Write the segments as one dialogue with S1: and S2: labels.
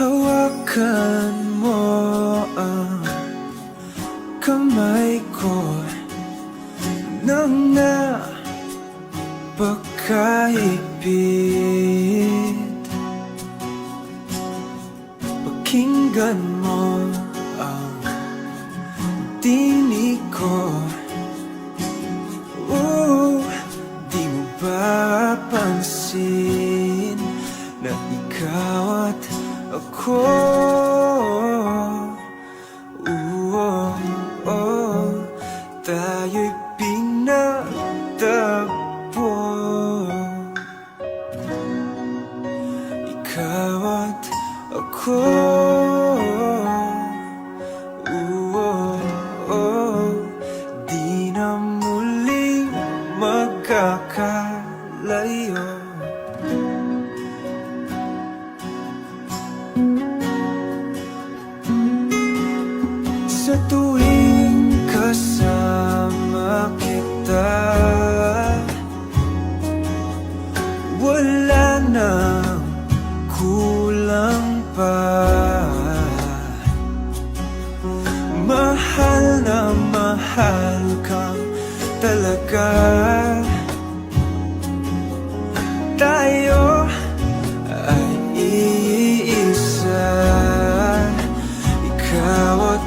S1: Hawakan mo ang kamay ko. Nang napakaipit Pakinggan mo ang tinig ko. Ooh, di mo ba pansin Na ikaw ako Ooh, oh, oh, tayo'y pinagtagpo Ikaw at ako tuwing kasama kita. Wala nang Mahal na mahal kang talaga. Tayo ay iisa. Ikaw at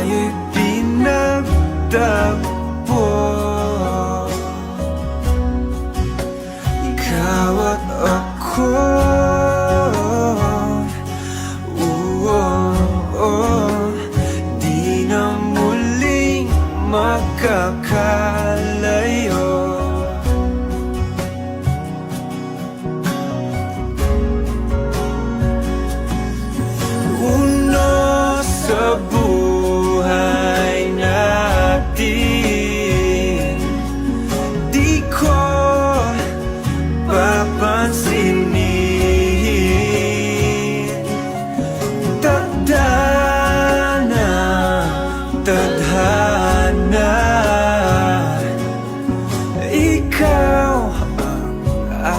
S1: Tayo'y pinagtagpo Ikaw at ako Ooh, oh, oh. Di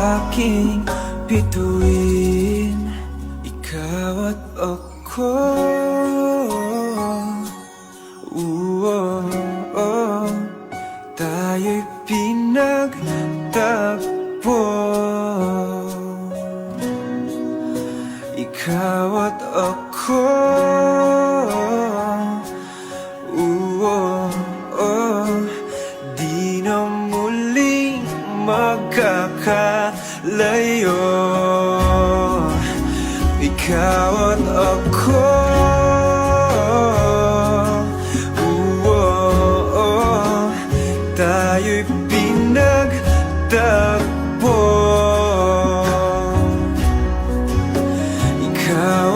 S1: aking bituin Ikaw at ako. Ooh, oh, oh. Tayo'y pinagtagpo. Ikaw at ako magkakalayo. Ikaw at ako. Ooh, Tayo'y pinagtagpo. Ikaw